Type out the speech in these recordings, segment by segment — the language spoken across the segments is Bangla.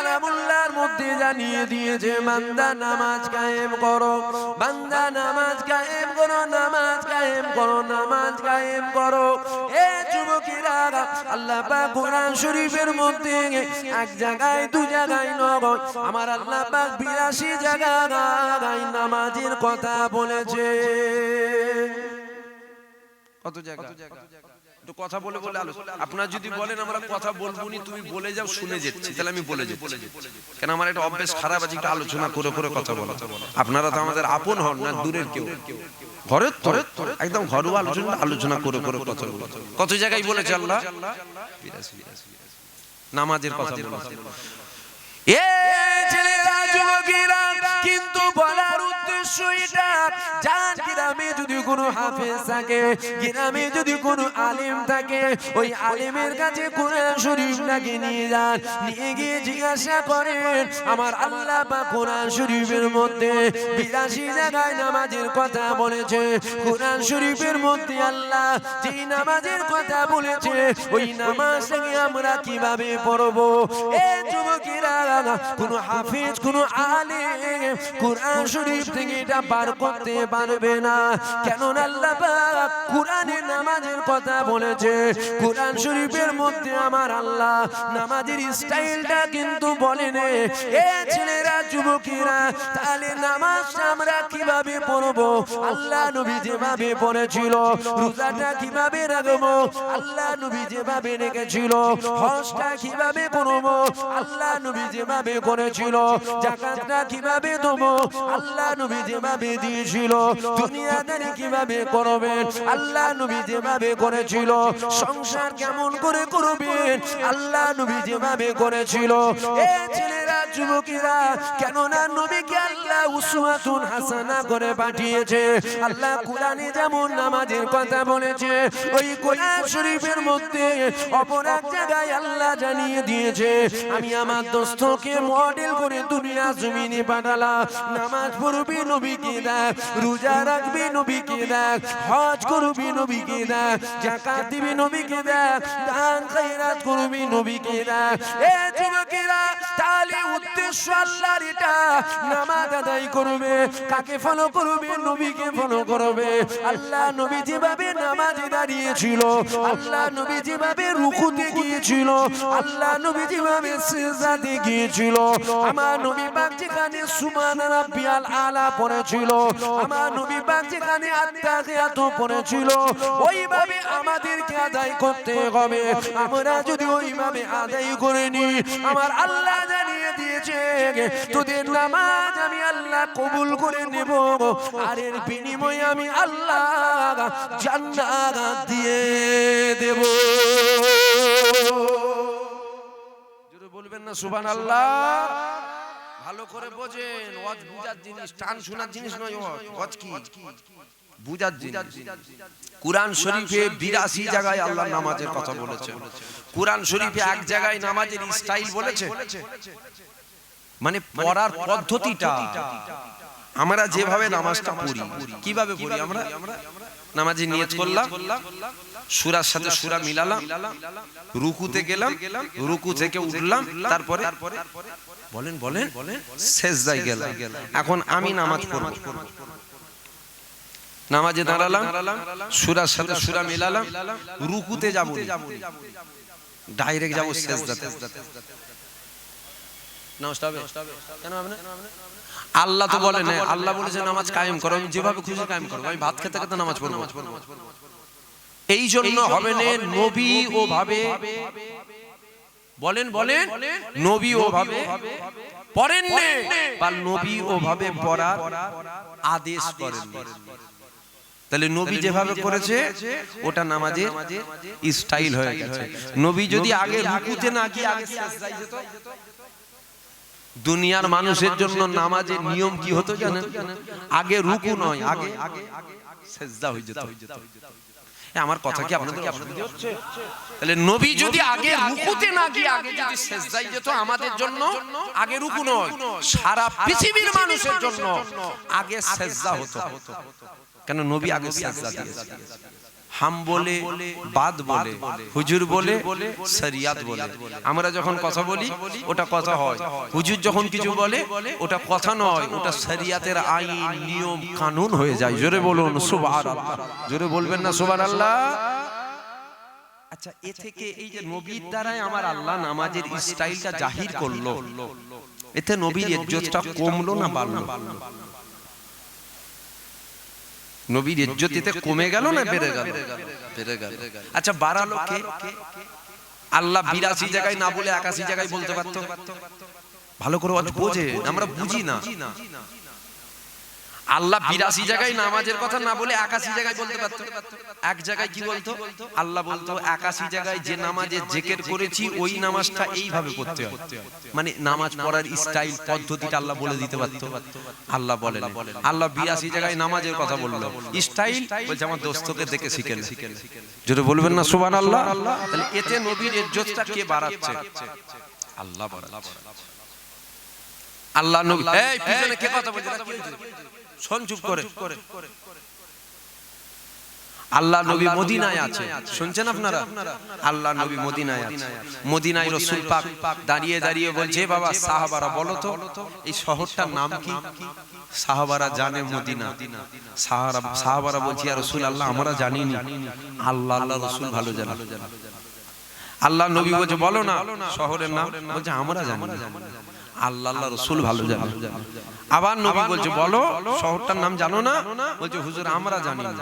কালামুল্লাহর মধ্যে জানিয়ে দিয়েছে, বান্দা নামাজ কায়েম করো। বান্দা নামাজ কায়েম করো, নামাজ কায়েম করো, নামাজ কায়েম করো। এ যুবকেরা, আল্লাহ পাক কোরআন শরীফের মধ্যে এক জায়গায়, দু জায়গায় নয় আমার আল্লাহ পাক বিরাশি জায়গায় নামাজের কথা বলেছে। কত জায়গা? একটু কথা বলে বলে আলোচনা। আপনারা যদি বলেন আমরা কথা বলব নি তুমি বলে যাও শুনে যাচ্ছি তাহলে আমি বলে যাচ্ছি কেন আমার একটা অভ্যেস খারাপ আছে একটু আলোচনা করে করে কথা বলা। আপনারা তো আমাদের আপন হন না দূরের কেউ। ঘরের তো একদম ঘরোয়া আলোচনা আলোচনা করে করে কথা বলা। কত জায়গায় বলেছে আল্লাহ? নামাজের কথা কোনো হাফেজ থাকে, গ্রামে যদি কোনো আলেম থাকে, ওই আলেমের কাছে কোরআন শরীফ নাকি নিয়ে যান, নিয়ে গিয়ে জিজ্ঞাসা করেন, আমার আল্লাহ বা কোরআন শরীফের মধ্যে বিরাশি জায়গায় নামাজের কথা বলেছে, কোরআন শরীফের মধ্যে আল্লাহ যেই নামাজের কথা বলেছে, ওই নামাজটাকে আমরা কীভাবে পড়ব? এ যুবকেরা, কোন হাফিজ, কোনো আলেম কোরআন শরীফ থেকে এটা বার করতে পারবে না। কেন আল্লাহ পাক কোরআনের নামাজের কথা বলেছে? কোরআন শরীফের মধ্যে আমার আল্লাহ নামাজের স্টাইলটা কিন্তু বলেনে এ ছেলেরা, যুবকেরা, তাহলে নামাজটা আমরা কীভাবে পড়ব? আল্লাহ নবী যেভাবে পড়েছিল, রোজাটা কীভাবে রাখব? আল্লাহ নবী যেভাবে রেখেছিল, হজটা কীভাবে করব আল্লাহ নবী যেভাবে করেছিল, জাকাতটা কীভাবে দেবো? আল্লাহ নবী যেভাবে দিয়েছিল দুনিয়াদারি কীভাবে করবেন, আল্লাহ নবী যেভাবে করেছিল, সংসার কেমন করে করবেন, আল্লাহ নবী যেভাবে করেছিল, এ ছেলেরা যুবকেরা, কেননা নবীকে আল্লাহ উসওয়াতুন হাসানা করে পাঠিয়েছে। আল্লাহ কোরআনে যেমন নামাজের কথা বলেছে, ওই কোরআন শরীফের মধ্যে অপর এক জায়গায় আল্লাহ জানিয়ে দিয়েছে, আমি আমার দোস্তকে মডেল করে দুনিয়া জমিনে পাঠালাম নামাজ পড়বি নবীকে দেখ, রোজা রাখবি নবীকে দেখ, হজ করবি নবীকে দেখ জাকাত দিবি নবীকে দেখ, দান খায়রাত করবি নবীকে দেখ। এ যুবকেরা তাহলে উদ্দেশ্য আল্লাহর এটা। নামাজ আদায় করবে। কাকে ফলো করবে? নবীকে ফলো করবে। আল্লাহ নবী যেভাবে নামাজে দাঁড়িয়েছিল, আল্লাহ নবী যেভাবে রুকুতে গিয়েছিল, আল্লাহ নবী যেভাবে সিজদাতে গিয়েছিল, আমার নবী পাক যেখানে সুবহান রাব্বিয়াল আলা পড়েছিল, আমার নবী পাক যেখানে আত্তাহিয়াত পড়েছিল, ওইভাবে আমাদেরকে আদায় করতে হবে। আমরা যদি ওইভাবে আদায় করে নি আমার আল্লাহ দিয়েছে তোদের নামাজ আমি আল্লাহ কবুল করে নেব, আর এর বিনিময়ে আমি আল্লাহ দিয়ে দেব। বলবেন না সুবহান আল্লাহ ভালো করে বোঝেন, ওয়াজ বুঝার জিনিস, টান শোনার জিনিস নয় ওয়াজ কি? বুঝার জিনিস। কুরআন শরীফে বিরাশি জায়গায় আল্লাহ নামাজের কথা বলেছে কুরআন শরীফে এক জায়গায় নামাজের স্টাইল বলেছে? মানে পড়ার পদ্ধতিটা। আমরা যেভাবে নামাজটা পড়ি কীভাবে পড়ি আমরা? নামাজে নিয়ত করলাম সুরার সাথে সুরা মিলালাম রুকুতে গেলাম রুকু থেকে উঠলাম তারপরে বলেন বলেন শেষদায় গেলাম। এখন আমি নামাজ পড়ব। নামাজে দাঁড়ালাম সুরার সাথে সুরা মিলালাম রুকুতে যাব ডাইরেক্ট যাব শেষদাতে নামাজটা হবে। কেন হবে না? আল্লাহ তো বলে না আল্লাহ বলেছে নামাজ কায়েম করো আমি যেভাবে খুশি কায়েম করব আমি ভাত খেতে খেতে নামাজ পড়ব। এই জন্য হবে না নবী ও ভাবে। বলেন বলেন। নবী ও ভাবে। পড়েন বা নবী ও ভাবে পড়ার আদেশ করেন তাহলে নবী যেভাবে করেছে ওটা নামাজের স্টাইল হয়ে গেছে। নবী যদি আগে রুকুতে না গিয়ে আগে যেত দুনিয়ার মানুষের জন্য নামাজের নিয়ম কি হতো জানেন? আগে রুকু নয়, আগে সেজদা হয়ে যেত। আমার কথা কি আপনাদের অসুবিধা হচ্ছে? তাহলে নবী যদি আগে রুকুতে না গিয়ে আগে যদি সেজদায় যেত আমাদের জন্য, আগে রুকু নয়, সারা পৃথিবীর মানুষের জন্য আগে সেজদা হতো। কেন নবী আগে সেজদা দিয়েছে? হাম বলে বাদ বলে হুজুর বলে শরিয়াত বলে। আমরা যখন কথা বলি ওটা কথা হয়। হুজুর যখন কিছু বলে ওটা কথা নয় ওটা শরিয়াতের আইন নিয়ম কানুন হয়ে যায়। জোরে বলুন সুবহানাল্লাহ। জোরে বলবেন না সুবহানাল্লাহ। আচ্ছা এ থেকে এই যে নবীর দ্বারাই আমার আল্লাহ নামাজের স্টাইলটা জাহির করল। এতে নবীর ইজ্জতটা কমলো না বাড়লো। নবীর ইজ্জত এতে কমে গেল না বেড়ে গেল? বেড়ে গেল আচ্ছা বাড়ালো কে আল্লাহ বিরাশি জায়গায় না বলে একাশি জায়গায় বলতে পারতো? ভালো করে বোঝে আমরা বুঝি না। আল্লাহ বিরাশি জায়গায় নামাজের কথা না বলে একাশি জায়গায় বলতে পারতো। এক জায়গায় কি বলতো? আল্লাহ বলতো একাশি জায়গায় যে নামাজে জেকের করেছি ওই নামাজটা এইভাবে করতে হয়। মানে নামাজ পড়ার স্টাইল পদ্ধতিটা আল্লাহ বলে দিতে পারতো। আল্লাহ বলেন আল্লাহ বিরাশি জায়গায় নামাজের কথা বলল। স্টাইল বলছে আমার দোস্তকে দেখে শিখেন। যদি বলবেন না সুবান আল্লাহ তাহলে এতে নবীর ইজ্জতটা কে বাড়াচ্ছে আল্লাহ বাড়াচ্ছে? আল্লাহ নবী এই পিছনে কে কথা বলছে চুপ করে। আল্লাহ নবী মদিনায় আছে। শুনছেন আপনারা? আল্লাহ নবী মদিনায় আছে। মদিনায় রসুল পাক দাঁড়িয়ে দাঁড়িয়ে বলছে বাবা সাহাবারা বলো তো এই শহরটার নাম কি? সাহাবারা জানে মদিনা। সাহারা সাহাবারা বলছি আর রসুল আল্লাহ আমরা জানি না আল্লাহ আল্লাহ রসুল ভালো জানে। আল্লাহ নবী বলছে বলো না শহরের নাম? বলছে আমরা জানি না আল্লাহ আল্লাহ রসুল ভালো জানে। আবার নবী বলছে বলো শহরটার নাম জানো না? বলছে হুজুর আমরা জানি। না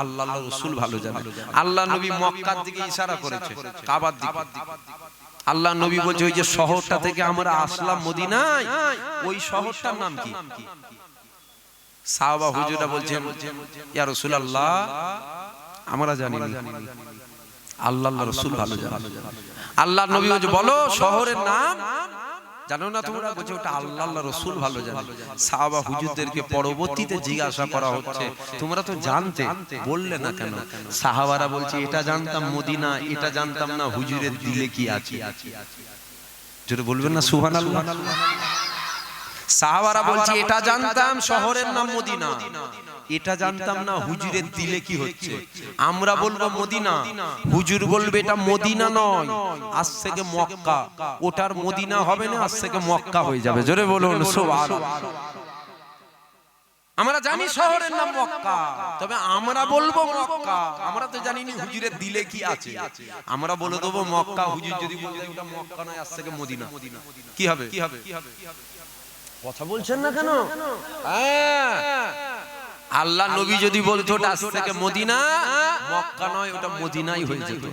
আল্লাহ আল্লাহ রসুল ভালো জানে। আল্লাহ নবী মক্কার দিকে ইশারা করেছে কাবার দিকে। আল্লাহ নবী বলছে ওই যে শহরটা থেকে আমরা আসলাম মদিনায়। ওই শহরটার নাম কি? সাহাবা হুজুরা বলছেন ইয়া রাসূলুল্লাহ আমরা জানি না। আল্লাহ আল্লাহ রসুল ভালো জানে। আল্লাহ নবী বলছে বলো শহরের নাম জানো না তোমরা? বলছে ওটা আল্লাহ আল্লাহ রসুল ভালো জানে। সাহাবা হুজুরদেরকে পরবর্তীতে জিজ্ঞাসা করা হচ্ছে। তোমরা তো জানতে। বললে না কেন? সাহাবারা বলছে এটা জানতাম মদিনা এটা জানতাম না হুজুরের দিলে কি আছে? যেটা বলবেন না সুহান আল্লাহ সাহাবারা বলছে এটা জানতাম শহরের নাম মদিনা। এটা জানতাম না হুজুরের দিলে কি হচ্ছে? আমরা বলব মদিনা। হুজুর বলবে এটা মদিনা নয়। আজ থেকে মক্কা। ওটার মদিনা হবে না আজ থেকে মক্কা হয়ে যাবে। জোরে বলুন সুবহানাল্লাহ। আমরা জানি শহরের নাম মক্কা। তবে আমরা বলব মক্কা। আমরা তো জানি নি হুজুরের দিলে কি আছে। আমরা বলে দেবো মক্কা। হুজুর যদি বলে ওটা মক্কা নয় আজ থেকে মদিনা। কি হবে? কি হবে? কথা বলছেন না কেন? হ্যাঁ। আল্লাহ নবী যদি বলতো ওটা আজ থেকে মদিনা মক্কা নয় ওটা মদিনাই হয়ে যেত।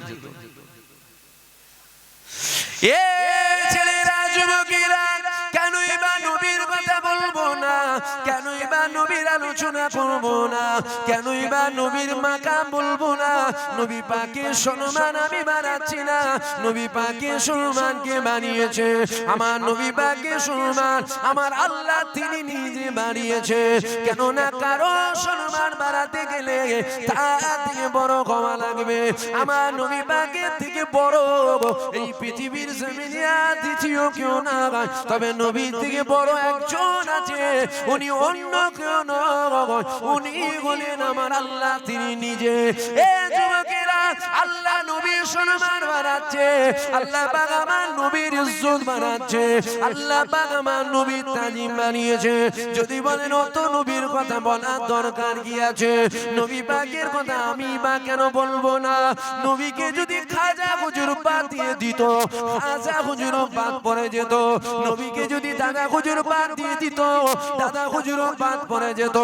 এ ছেলেরা যুবকেরা কেন এবার নবীর কথা বলব না? নবীর আলোচনা করব না। কেনই বা নবীর মাকাম বলব না। নবী পাকে সম্মান আমি বানাচ্ছি না। নবী পাকে সম্মানকে বানিয়েছে। আমার নবী পাকে সম্মান আমার আল্লাহ তিনি নিজে বানিয়েছে। কেননা কারও সম্মান বাড়াতে গেলে তার থেকে বড় ক্ষমা লাগবে। আমার নবী পাকের থেকে বড় এই পৃথিবীর জমিনে দ্বিতীয় কেউ না। তবে নবীর থেকে বড় একজন আছে। উনি অন্য কেউ উনি আমার আল্লাহ, তিনি নিজে। আল্লাহ নবীর সম্মান আল্লাহ আমার নবীর ইজ্জত আল্লাহ নবীর বানিয়েছে। যদি বলেন, অত নবীর কথা বলার দরকার কি আছে? নবী পাকের কথা আমি বা কেন বলব না? নবীকে যদি হুজুর পা দিয়ে দিত। আজা হুজুর পরে যেত। নবীকে যদি দাদা হুজুর দিয়ে দিত, দাদা হুজুর পরে যেত।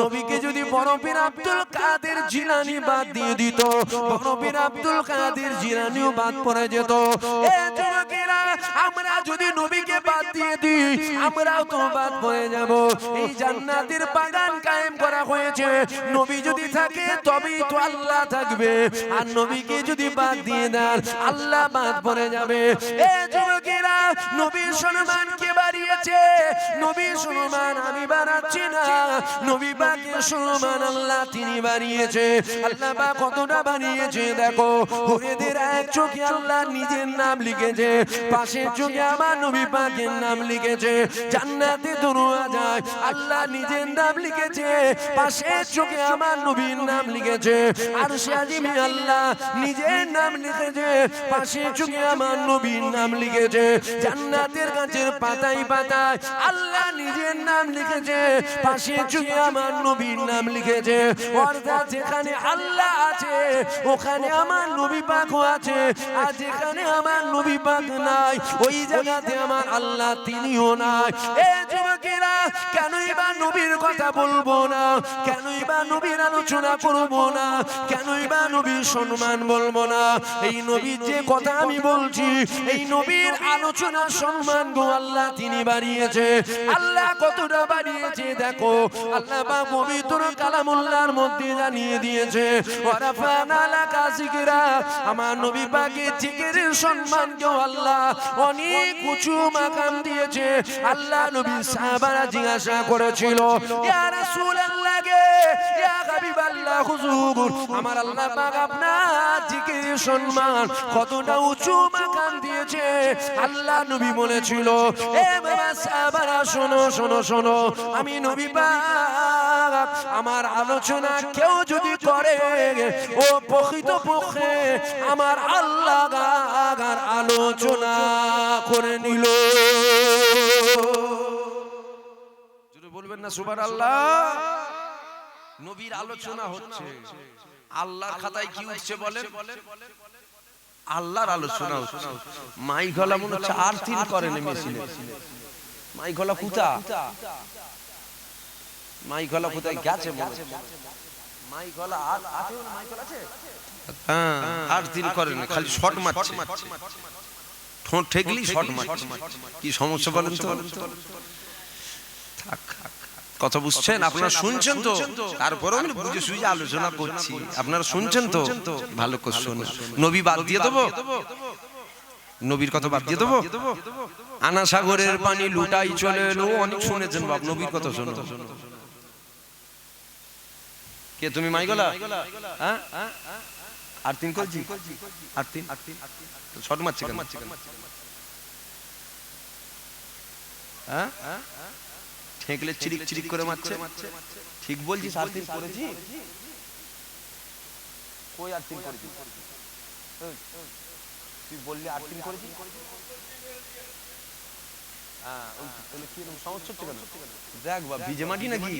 নবীকে যদি বরফির আব্দুল কাদের জিলানি বাদ দিয়ে দিত বরফির আব্দুল কাদের জিলানিও বাদ পরে যেত। আমরা যদি নবীকে বাদ দিয়ে দিই, আমরাও তো বাদ পড়ে যাব। এই জান্নাতের বাগান কায়েম করা হয়েছে। নবী যদি থাকে, তবেই তো আল্লাহ থাকবে। আর নবীকে যদি বাদ দিয়ে দেন, আল্লাহ বাদ পড়ে যাবে। এ যুবকেরা, নবীর সম্মানকে বাড়িয়েছে? নবীর সম্মান আমি বাড়াচ্ছি না। নবী পাকের সম্মান আল্লাহ তিনি বাড়িয়েছে। আল্লাহ পাক কতটা বাড়িয়েছে দেখো। হুরেদের এক চোখে আল্লাহ নিজের নাম লিখেছে। পাশের চোখে আমার নবী পাকের নাম লিখেছে, জান্নাতে দরুয়া যায়, আল্লাহ নিজের নাম লিখেছে, পাশের চোখে আমার নবীর নাম লিখেছে, আর সে আজিমে আল্লাহ নিজের নাম লিখেছে, পাশের চোখে আমার নবীর নাম লিখেছে, জান্নাতের গাছের পাতায় পাতায় আল্লাহ নিজের নাম লিখেছে, পাশের চোখে আমার নবীর নাম লিখেছে, অর্থাৎ যেখানে আল্লাহ আছে, ওখানে আমার নবী পাকও আছে, আর যেখানে আমার নবী পাক নাই, ওই জায়গাতে আমার আল্লাহ তিনিও নাই। এ যুবকেরা, কেনই বা নবীর কথা বলব না? কেনই বা নবীর আলোচনা করব না? কেনই বা নবীর সম্মান বলব না? এই নবীর যে কথা আমি বলছি, এই নবীর আলোচনা সম্মান গো আল্লাহ তিনি বাড়িয়েছে। আল্লাহ কতটা বাড়িয়েছে দেখো। আল্লাহ বা পবিত্র কালামুল্লাহর মধ্যে জানিয়ে দিয়েছে আমার নবী পাকের জিকিরের সম্মান কেউ আল্লাহ। অনেক উঁচু মাকাম দিয়েছে। আল্লাহ নবী সাহাবারা জিজ্ঞাসা করেছিল, ইয়া রাসূলুল্লাহ গে ইয়া হাবিবাল্লাহ, হুজুর, আমার আল্লাহ পাক আপনার জিকিরের সম্মান কতটা উঁচু মাকাম দিয়েছে? আল্লাহ নবী বলেছিল, এ বাবা সাহাবারা, শোনো শোনো শোনো, আমি নবী পাক আমার আলোচনা কেউ যদি করে, ও প্রকৃত পক্ষে আমার আল্লাহ গাগার আলোচনা করে নিল। বলবেন না সুবার আল্লাহ নবীর আলোচনা হচ্ছে। আল্লাহর খাতায় কি উঠছে বলেন? আল্লাহর আলোচনা হচ্ছে। মাই গলা মনে হচ্ছে আর তিন করেন মেশিনে। মাই গলা কুতা মাই গলা কোথায় গেছে মাই গলা আর আছে মাই গলা আছে? হ্যাঁ আর দিন করেন খালি শট মারছে। ঠোঁট ঠেকলি শট মারছে। কি সমস্যা বলেন তো? থাক কথা বুঝছেন? আপনারা শুনছেন তো? তারপরেও আমি বুঝে সুঝে আলোচনা করছি। আপনারা শুনছেন তো? ভালো করে শুনুন। নবী বাদ দিয়ে দেবো? নবীর কথা বাদ দিয়ে দেবো? আনা সাগরের পানি লুটাই চলে এলো। অনেক শুনেছেন বাপ নবীর কথা শোনো কে তুমি মাইগলা? হ্যাঁ? আর তিন করছি আর তিন শট মারছে কেন? হ্যাঁ? ঠেকলে চিরিক চিরিক করে মারছে। ঠিক বলছিস আর তিন করেছি? কই আর তিন করেছি? তুই বললি আর তিন করেছি? হ্যাঁ তাহলে কি সমস্যা হচ্ছে কেন? দেখ বা ভিজে মাটি নাকি?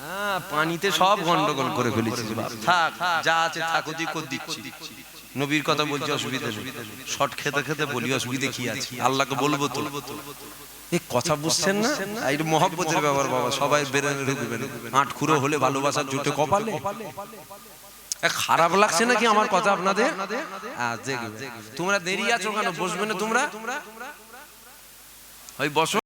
হ্যাঁ পানিতে সব গন্ডগোল করে ফেলেছিস বাপ। থাক যা আছে থাক ওদিক দিচ্ছি। নবীর কথা বলছি অসুবিধা শর্ট খেতে খেতে বলি অসুবিধা কি আছে? আল্লাহকে বলব তো? এই কথা বুঝছেন না? এই মহব্বতের ব্যাপার বাবা সবাই বেরেনে ঢুকবেন। আট খুঁড়ো হলে ভালোবাসার জুটে কপালে। খারাপ লাগছে নাকি আমার কথা আপনাদের? তোমরা দেরি আছো কেন? বসবে না তোমরা? ওই বসো।